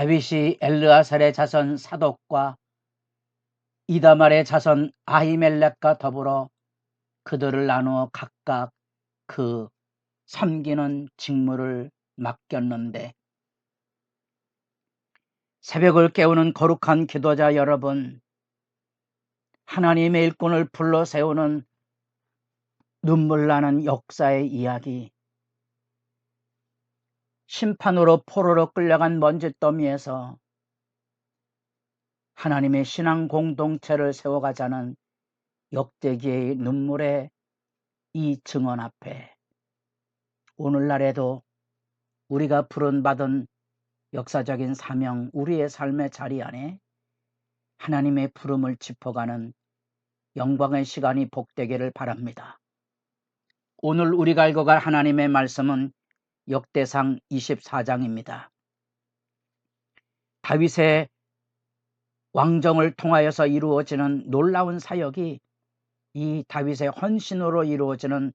다윗이 엘르아살의 자손 사독과 이다말의 자손 아히멜렉과 더불어 그들을 나누어 각각 그 섬기는 직무를 맡겼는데 새벽을 깨우는 거룩한 기도자 여러분, 하나님의 일꾼을 불러 세우는 눈물 나는 역사의 이야기, 심판으로 포로로 끌려간 먼지더미에서 하나님의 신앙 공동체를 세워가자는 역대기의 눈물의 이 증언 앞에 오늘날에도 우리가 부른받은 역사적인 사명, 우리의 삶의 자리 안에 하나님의 부름을 짚어가는 영광의 시간이 복되기를 바랍니다. 오늘 우리가 읽어갈 하나님의 말씀은 역대상 24장입니다. 다윗의 왕정을 통하여서 이루어지는 놀라운 사역이 이 다윗의 헌신으로 이루어지는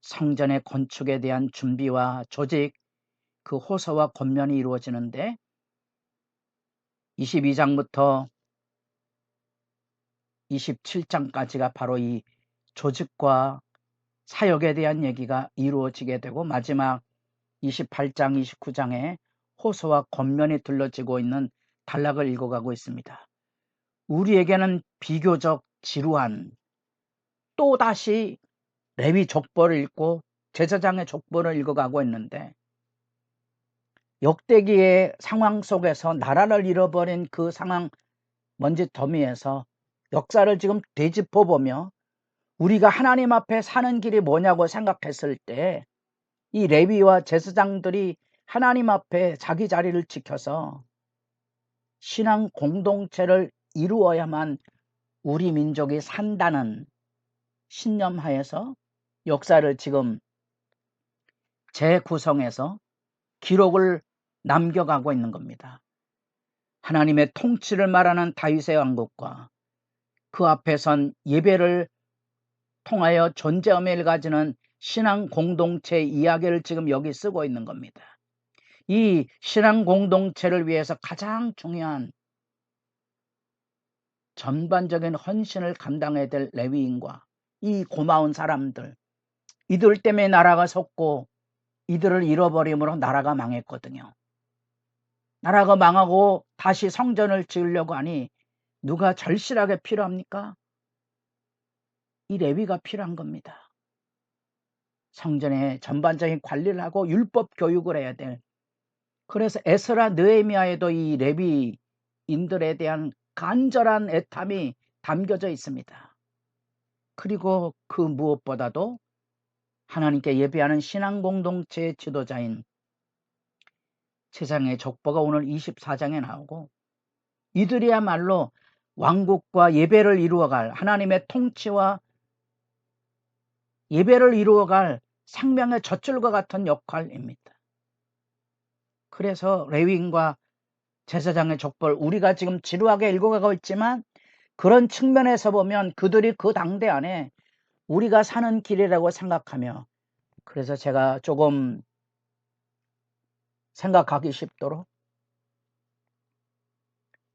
성전의 건축에 대한 준비와 조직, 그 호소와 권면이 이루어지는데 22장부터 27장까지가 바로 이 조직과 사역에 대한 얘기가 이루어지게 되고 마지막 28장, 29장에 호소와 권면이 들러지고 있는 단락을 읽어가고 있습니다. 우리에게는 비교적 지루한 또다시 레위 족보를 읽고 제사장의 족보를 읽어가고 있는데 역대기의 상황 속에서 나라를 잃어버린 그 상황 먼지 더미에서 역사를 지금 되짚어 보며 우리가 하나님 앞에 사는 길이 뭐냐고 생각했을 때 이 레위와 제사장들이 하나님 앞에 자기 자리를 지켜서 신앙 공동체를 이루어야만 우리 민족이 산다는 신념하에서 역사를 지금 재구성해서 기록을 남겨가고 있는 겁니다. 하나님의 통치를 말하는 다윗의 왕국과 그 앞에 선 예배를 통하여 존재함을 가지는 신앙 공동체 이야기를 지금 여기 쓰고 있는 겁니다. 이 신앙 공동체를 위해서 가장 중요한 전반적인 헌신을 감당해야 될 레위인과 이 고마운 사람들 이들 때문에 나라가 섰고 이들을 잃어버림으로 나라가 망했거든요. 나라가 망하고 다시 성전을 지으려고 하니 누가 절실하게 필요합니까? 이 레위가 필요한 겁니다. 성전의 전반적인 관리를 하고 율법 교육을 해야 될. 그래서 에스라 느에미아에도 이 레위인들에 대한 간절한 애탐이 담겨져 있습니다. 그리고 그 무엇보다도 하나님께 예배하는 신앙 공동체의 지도자인 세상의 족보가 오늘 24장에 나오고 이들이야말로 왕국과 예배를 이루어갈 하나님의 통치와 예배를 이루어갈 생명의 젖줄과 같은 역할입니다. 그래서 레위인과 제사장의 족보를 우리가 지금 지루하게 읽어가고 있지만 그런 측면에서 보면 그들이 그 당대 안에 우리가 사는 길이라고 생각하며 그래서 제가 조금 생각하기 쉽도록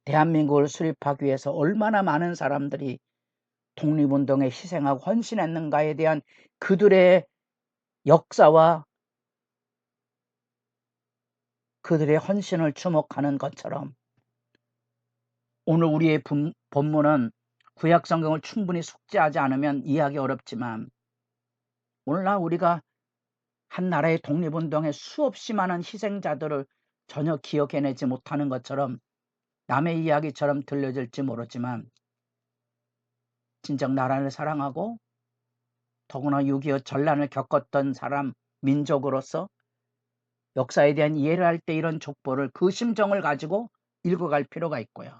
대한민국을 수립하기 위해서 얼마나 많은 사람들이 독립운동에 희생하고 헌신했는가에 대한 그들의 역사와 그들의 헌신을 주목하는 것처럼 오늘 우리의 본문은 구약 성경을 충분히 숙지하지 않으면 이해하기 어렵지만 오늘날 우리가 한 나라의 독립운동에 수없이 많은 희생자들을 전혀 기억해내지 못하는 것처럼 남의 이야기처럼 들려질지 모르지만 진정 나라를 사랑하고 더구나 6.25 전란을 겪었던 사람 민족으로서 역사에 대한 이해를 할 때 이런 족보를 그 심정을 가지고 읽어갈 필요가 있고요.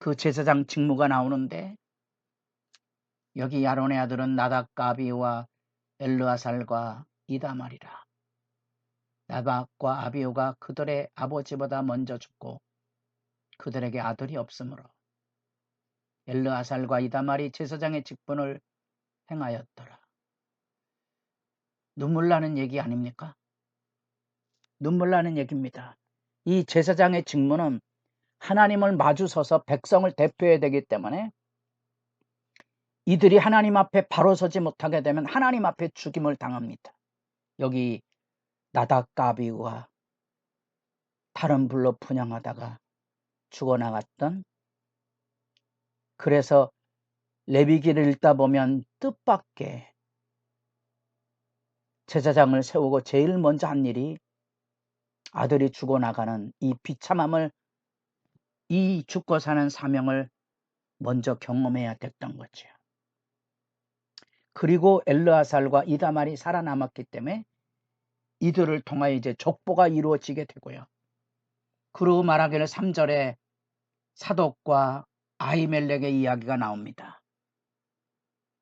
그 제사장 직무가 나오는데 여기 야론의 아들은 나닥과 아비와 엘르아살과 이다말이라. 나박과 아비오가 그들의 아버지보다 먼저 죽고 그들에게 아들이 없으므로 엘르아살과 이다말이 제사장의 직분을 행하였더라. 눈물 나는 얘기 아닙니까? 눈물 나는 얘기입니다. 이 제사장의 직무는 하나님을 마주서서 백성을 대표해야 되기 때문에 이들이 하나님 앞에 바로 서지 못하게 되면 하나님 앞에 죽임을 당합니다. 여기 나닥가비와 다른 불로 분양하다가 죽어나갔던 그래서 레비기를 읽다 보면 뜻밖의 제사장을 세우고 제일 먼저 한 일이 아들이 죽어나가는 이 비참함을 이 죽고 사는 사명을 먼저 경험해야 됐던 거죠. 그리고 엘르아살과 이다말이 살아남았기 때문에 이들을 통하여 이제 족보가 이루어지게 되고요. 그리고 말하기를 3절에 사독과 아이멜렉의 이야기가 나옵니다.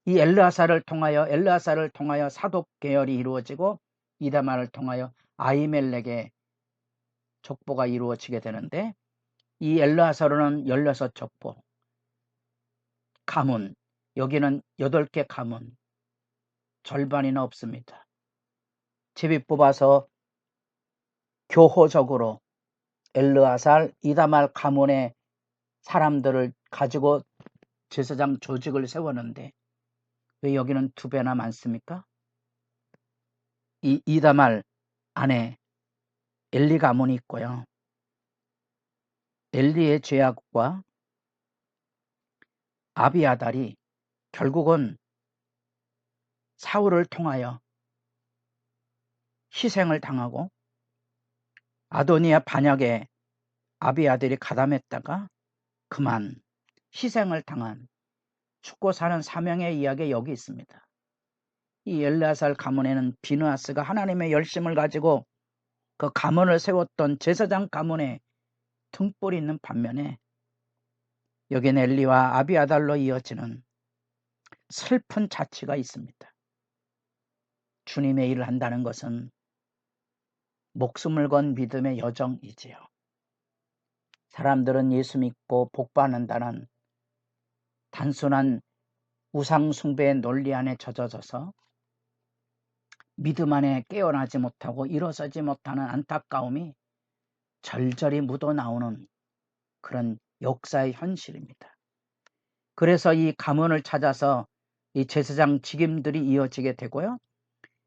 이 엘르아살을 통하여 엘르아살을 통하여 사독 계열이 이루어지고 이다말을 통하여 아이멜렉의 족보가 이루어지게 되는데 이 엘르아살은 16족보 가문 여기는 8개 가문 절반이나 없습니다. 제비 뽑아서 교호적으로 엘르아살 이다말 가문의 사람들을 가지고 제사장 조직을 세웠는데 왜 여기는 두 배나 많습니까? 이 이다말 안에 엘리 가문이 있고요. 엘리의 죄악과 아비아달이 결국은 사울을 통하여 희생을 당하고 아도니아 반역에 아비아들이 가담했다가 그만 희생을 당한 죽고 사는 사명의 이야기 여기 있습니다. 이 엘라살 가문에는 비누아스가 하나님의 열심을 가지고 그 가문을 세웠던 제사장 가문에 등불이 있는 반면에 여기는 엘리와 아비아달로 이어지는 슬픈 자치가 있습니다. 주님의 일을 한다는 것은 목숨을 건 믿음의 여정이지요. 사람들은 예수 믿고 복받는다는 단순한 우상숭배의 논리 안에 젖어져서 믿음 안에 깨어나지 못하고 일어서지 못하는 안타까움이 절절히 묻어 나오는 그런 역사의 현실입니다. 그래서 이 가문을 찾아서 이 제사장 직임들이 이어지게 되고요.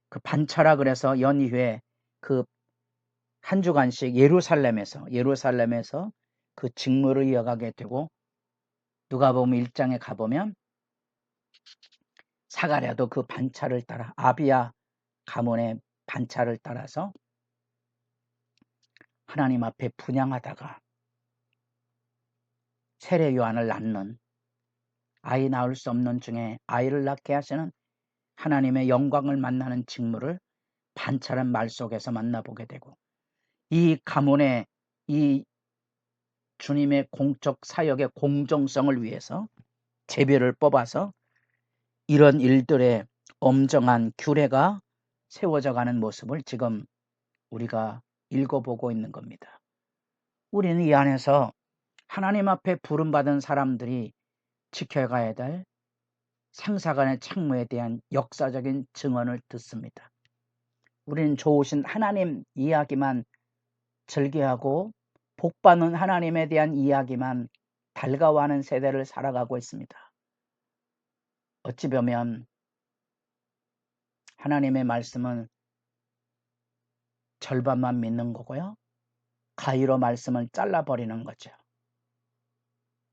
그 반차라 그래서 연휴에 그한 주간씩 예루살렘에서 예루살렘에서 그 직무를 이어가게 되고 누가 보면 일장에 가보면 사가랴도 그 반차를 따라 아비야 가문의 반차를 따라서 하나님 앞에 분양하다가 세례 요한을 낳는 아이 낳을 수 없는 중에 아이를 낳게 하시는 하나님의 영광을 만나는 직무를 반차란 말 속에서 만나보게 되고 이 가문의 이 주님의 공적 사역의 공정성을 위해서 제비를 뽑아서 이런 일들의 엄정한 규례가 세워져 가는 모습을 지금 우리가 읽어보고 있는 겁니다. 우리는 이 안에서 하나님 앞에 부름받은 사람들이 지켜가야 될 상사간의 책무에 대한 역사적인 증언을 듣습니다. 우리는 좋으신 하나님 이야기만 즐겨하고 복받는 하나님에 대한 이야기만 달가워하는 세대를 살아가고 있습니다. 어찌 보면 하나님의 말씀은 절반만 믿는 거고요. 가위로 말씀을 잘라버리는 거죠.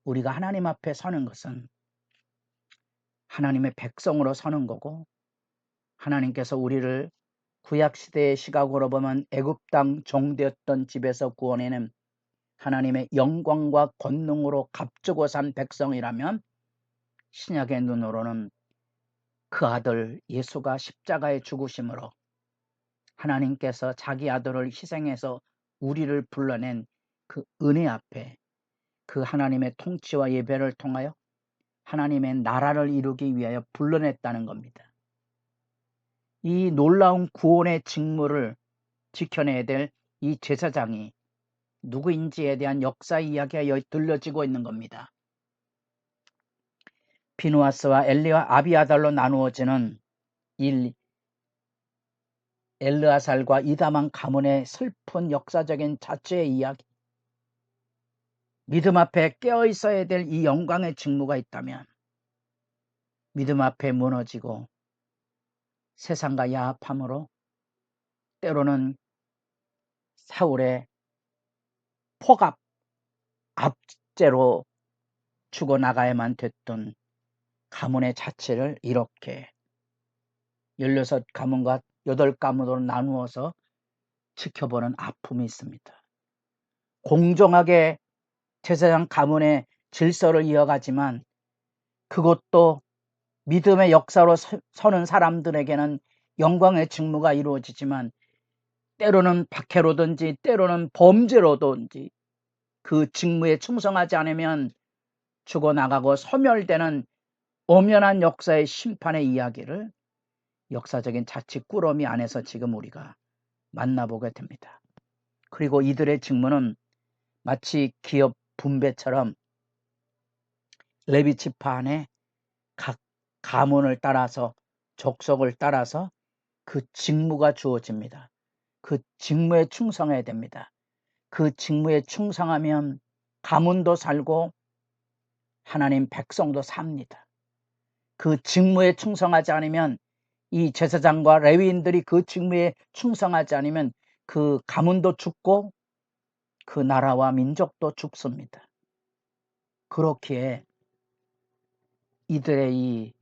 우리가 하나님 앞에 서는 것은 하나님의 백성으로 서는 거고 하나님께서 우리를 구약 시대의 시각으로 보면 애굽 땅 종되었던 집에서 구원해낸 하나님의 영광과 권능으로 값주고 산 백성이라면 신약의 눈으로는 그 아들 예수가 십자가의 죽으심으로 하나님께서 자기 아들을 희생해서 우리를 불러낸 그 은혜 앞에 그 하나님의 통치와 예배를 통하여 하나님의 나라를 이루기 위하여 불러냈다는 겁니다. 이 놀라운 구원의 직무를 지켜내야 될 이 제사장이 누구인지에 대한 역사 이야기가 들려지고 있는 겁니다. 비누아스와 엘리와 아비아달로 나누어지는 일 엘르아살과 이다만 가문의 슬픈 역사적인 자체의 이야기. 믿음 앞에 깨어 있어야 될 이 영광의 직무가 있다면 믿음 앞에 무너지고 세상과 야합함으로 때로는 사울의 폭압 압제로 죽어나가야만 됐던 가문의 자체를 이렇게 16 가문과 8 가문으로 나누어서 지켜보는 아픔이 있습니다. 공정하게 제사장 가문의 질서를 이어가지만 그것도 믿음의 역사로 서는 사람들에게는 영광의 직무가 이루어지지만 때로는 박해로든지 때로는 범죄로든지 그 직무에 충성하지 않으면 죽어나가고 소멸되는 엄연한 역사의 심판의 이야기를 역사적인 자칫 꾸러미 안에서 지금 우리가 만나보게 됩니다. 그리고 이들의 직무는 마치 기업 분배처럼 레비치파 안에 각 가문을 따라서 족속을 따라서 그 직무가 주어집니다. 그 직무에 충성해야 됩니다. 그 직무에 충성하면 가문도 살고 하나님 백성도 삽니다. 그 직무에 충성하지 않으면 이 제사장과 레위인들이 그 직무에 충성하지 않으면 그 가문도 죽고 그 나라와 민족도 죽습니다. 그렇기에 이들의 이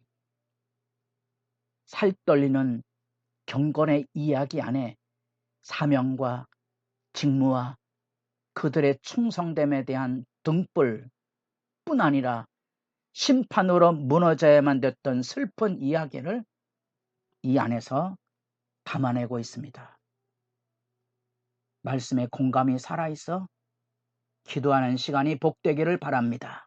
살떨리는 경건의 이야기 안에 사명과 직무와 그들의 충성됨에 대한 등불뿐 아니라 심판으로 무너져야만 됐던 슬픈 이야기를 이 안에서 담아내고 있습니다. 말씀에 공감이 살아있어 기도하는 시간이 복되기를 바랍니다.